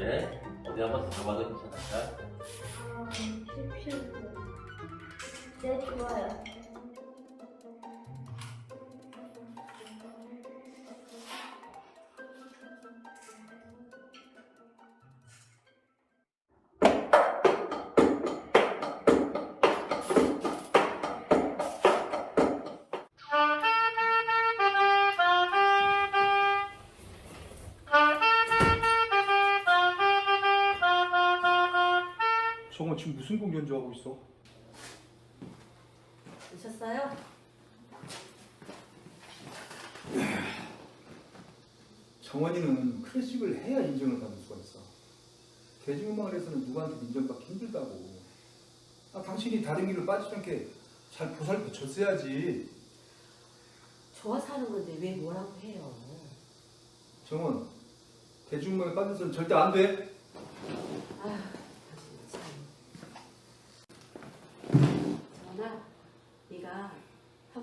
이? 그래? 어디 한번 들어봐도 괜찮을까? 아, 네, 좋아요. 지금 무슨 곡 연주하고 있어? 오셨어요? 정원이는 클래식을 해야 인정을 받을 수가 있어. 대중음악에서는 누구한테 인정받기 힘들다고. 아, 당신이 다른 길로 빠지지 않게 잘 보살펴 줬어야지. 좋아서 하는 건데 왜 뭐라고 해요? 정원, 대중음악에 빠져서는 절대 안 돼. 아휴, 당신 참. 정원아, 네가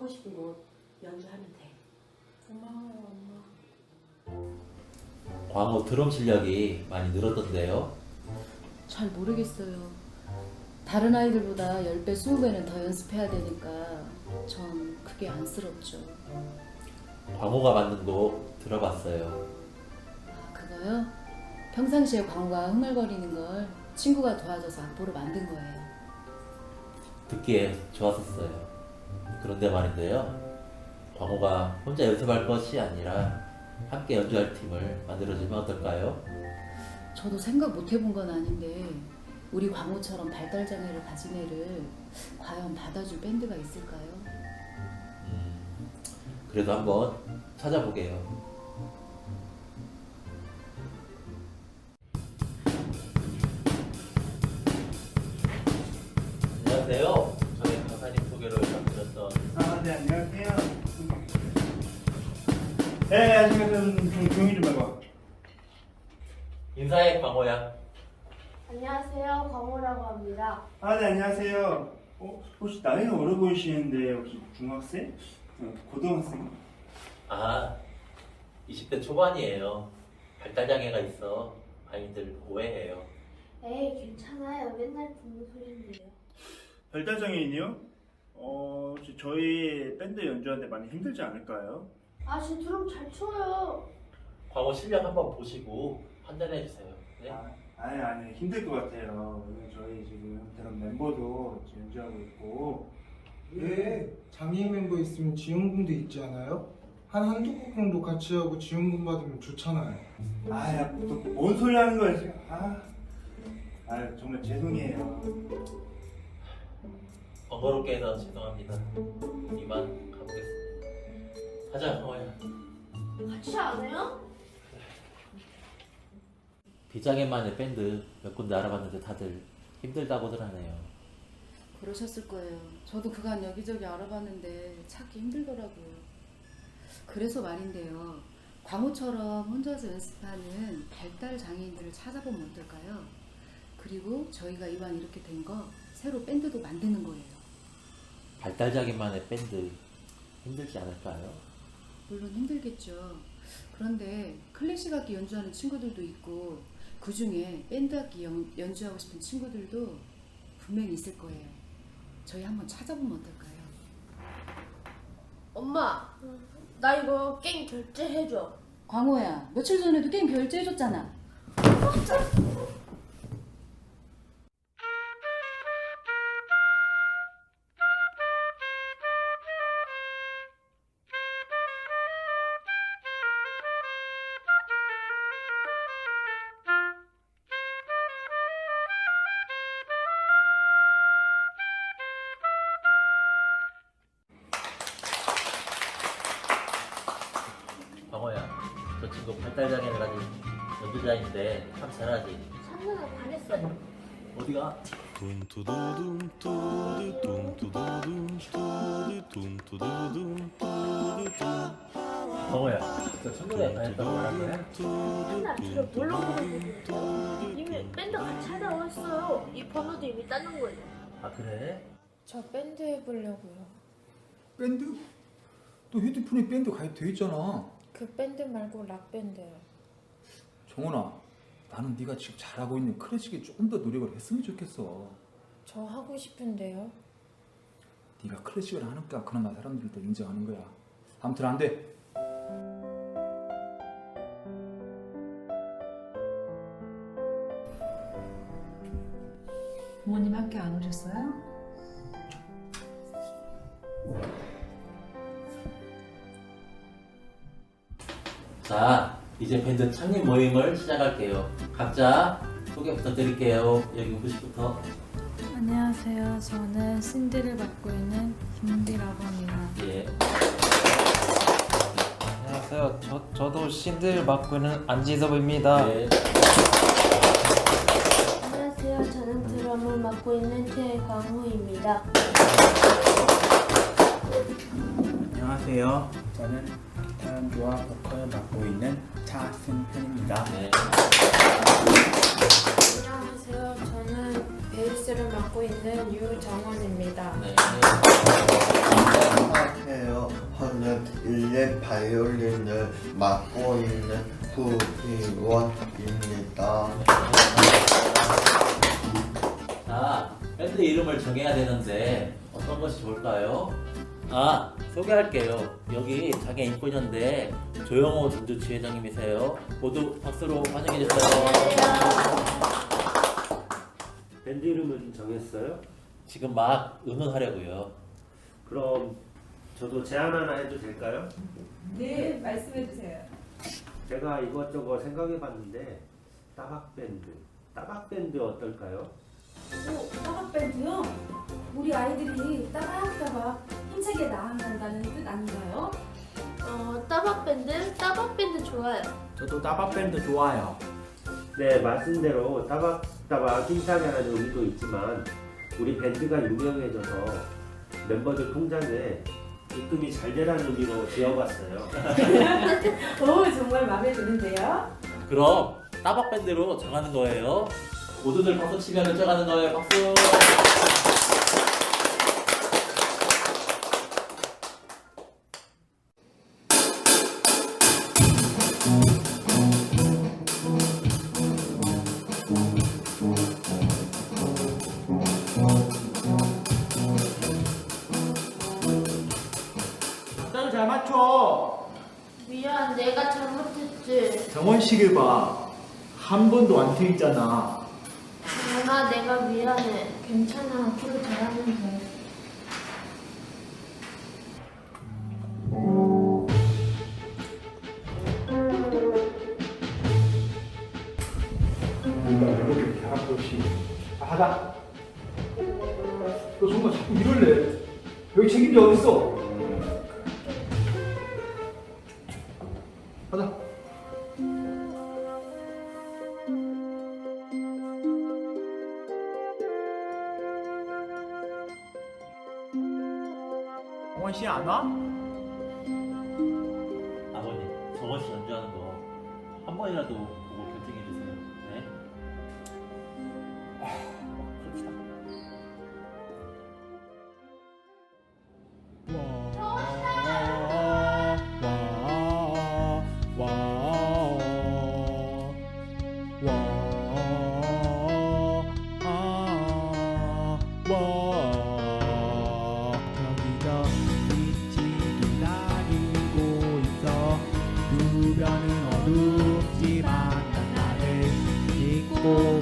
하고 싶은 곳 연주하면 돼. 고마워요, 엄마. 광호 드럼 실력이 많이 늘었던데요? 잘 모르겠어요. 다른 아이들보다 10배, 20배는 더 연습해야 되니까 전 그게 안쓰럽죠. 광호가 만든 곡 들어봤어요 아, 그거요? 평상시에 광호가 흥얼거리는 걸 친구가 도와줘서 악보로 만든 거예요. 듣기에 좋았었어요 그런데 말인데요 광호가 혼자 연습할 것이 아니라 함께 연주할 팀을 만들어주면 어떨까요? 저도 생각 못 해본 건 아닌데 우리 광호처럼 발달 장애를 가진 애를 과연 받아줄 밴드가 있을까요? 음, 그래도 한번 찾아보게요 안녕하세요 저희 강사님 소개로 네, 안녕하세요. 네, 안녕하세요. 좀 조용히 좀 해봐. 인사해 광호야 안녕하세요, 광호라고 합니다. 아, 네, 안녕하세요. 어, 혹시 나이가 어려 보이시는데 혹시 중학생? 어, 고등학생? 아 20대 초반이에요 발달 장애가 있어 많이들 오해해요 에이, 괜찮아요. 맨날 듣는 소리인데요. 별달장애인이요? 어, 저희 밴드 연주하는데 많이 힘들지 않을까요? 아, 제 드럼 잘 쳐요. 광호 실력 한번 보시고 판단해 주세요 네? 아, 아니, 아니, 힘들 것 같아요. 왜냐면 저희 지금 다른 멤버도 지금 연주하고 있고. 예, 장애인 멤버 있으면 지원금도 있지 않아요? 한 한두 곡 정도 같이 하고 지원금 받으면 좋잖아요. 아, 야, 또뭔 소리 하는 거야, 지금. 아, 아, 정말 죄송해요. 번거롭게 해서 죄송합니다 이만 가보겠습니다 가자 광호야 같이 안 해요? 비장애만의 밴드 몇 군데 알아봤는데 다들 힘들다고들 하네요 그러셨을 거예요. 저도 그간 여기저기 알아봤는데 찾기 힘들더라고요. 그래서 말인데요. 광호처럼 혼자서 연습하는 발달 장애인들을 찾아보면 어떨까요? 그리고 저희가 이번 이렇게 된 거 새로 밴드도 만드는 거예요. 발달장애만의 밴드 힘들지 않을까요? 물론 힘들겠죠. 그런데 클래식 악기 연주하는 친구들도 있고 그 중에 밴드 악기 연, 연주하고 싶은 친구들도 분명히 있을 거예요. 저희 한번 찾아보면 어떨까요? 엄마, 나 이거 게임 결제해줘. 광호야, 며칠 전에도 게임 결제해줬잖아. 저 친구 발달장애를 가진 연주자인데 참 잘하지 참여를 반했어요. 어디가? 둠투두둠 뚜두 둠투두둠 뚜두 둠투두둠 뚜두 광호야 저 천국에 다녔다고 말하네 맨날 저를 뭘로 보내주세요? 이미 밴드 같이 하자고 했어요. 이 번호도 이미 따는 거예요. 아 그래? 저 밴드 해보려고요. 밴드? 너너 휴대폰에 밴드 가입돼 있잖아. 그 밴드 말고 락 밴드요. 정원아, 나는 네가 지금 잘하고 있는 클래식에 조금 더 노력을 했으면 좋겠어. 저 하고 싶은데요. 네가 클래식을 하니까 그나마 사람들도 인정하는 거야. 아무튼 안 돼. 부모님 학교 안 오셨어요? 자, 이제 밴드 창립 모임을 시작할게요. 각자 소개 부탁드릴게요. 여기 후식부터. 안녕하세요. 저는 신디를 맡고 있는 김디라고 합니다. 예. 안녕하세요. 저, 저도 신들 맡고 있는 안지섭입니다. 예. 안녕하세요. 저는 드럼을 맡고 있는 최광우입니다. 안녕하세요. 저는 타연조와 보컬을 맡고 있는 차승현입니다. 네. 안녕하세요. 저는 베이스를 맡고 있는 유정원입니다. 네. 안녕하세요. 저는 일렉 바이올린을 맡고 있는 구희원입니다. 자, 밴드 이름을 정해야 되는데 어떤 것이 좋을까요? 아, 소개할게요. 여기 장애 인권연대 조영호 전주치 회장님이세요. 모두 박수로 환영해 주세요. 밴드 이름은 정했어요? 지금 막 의논하려고요. 그럼 저도 제안 하나 해도 될까요? 네, 말씀해 주세요. 제가 이것저것 생각해 봤는데 따박 밴드, 따박 밴드 어떨까요? 오, 따박 밴드요? 우리 아이들이 따박따박 힘차게 나아간다는 뜻 아닌가요? 어, 따박 밴드? 따박 밴드 좋아요. 저도 따박밴드 좋아요. 네, 말씀대로 따박따박 하는 의미도 있지만 우리 밴드가 유명해져서 멤버들 통장에 입금이 잘 되라는 의미로 지어봤어요. 오 정말 마음에 드는데요? 그럼 따박 밴드로 정하는 거예요. 모두들 박수 치면 결정하는 거예요. 박수. 정원식을 봐. 한 번도 안 트있잖아. 정아, 내가 미안해. 괜찮아. 앞으로 잘하면 돼. 왜 이렇게 하고 없이 아, 하자. 너 정말 자꾸 이럴래? 여기 책임자 어딨어? 원씨안 와? 아버님, 저것이 연주하는 거 한 번이라도 people.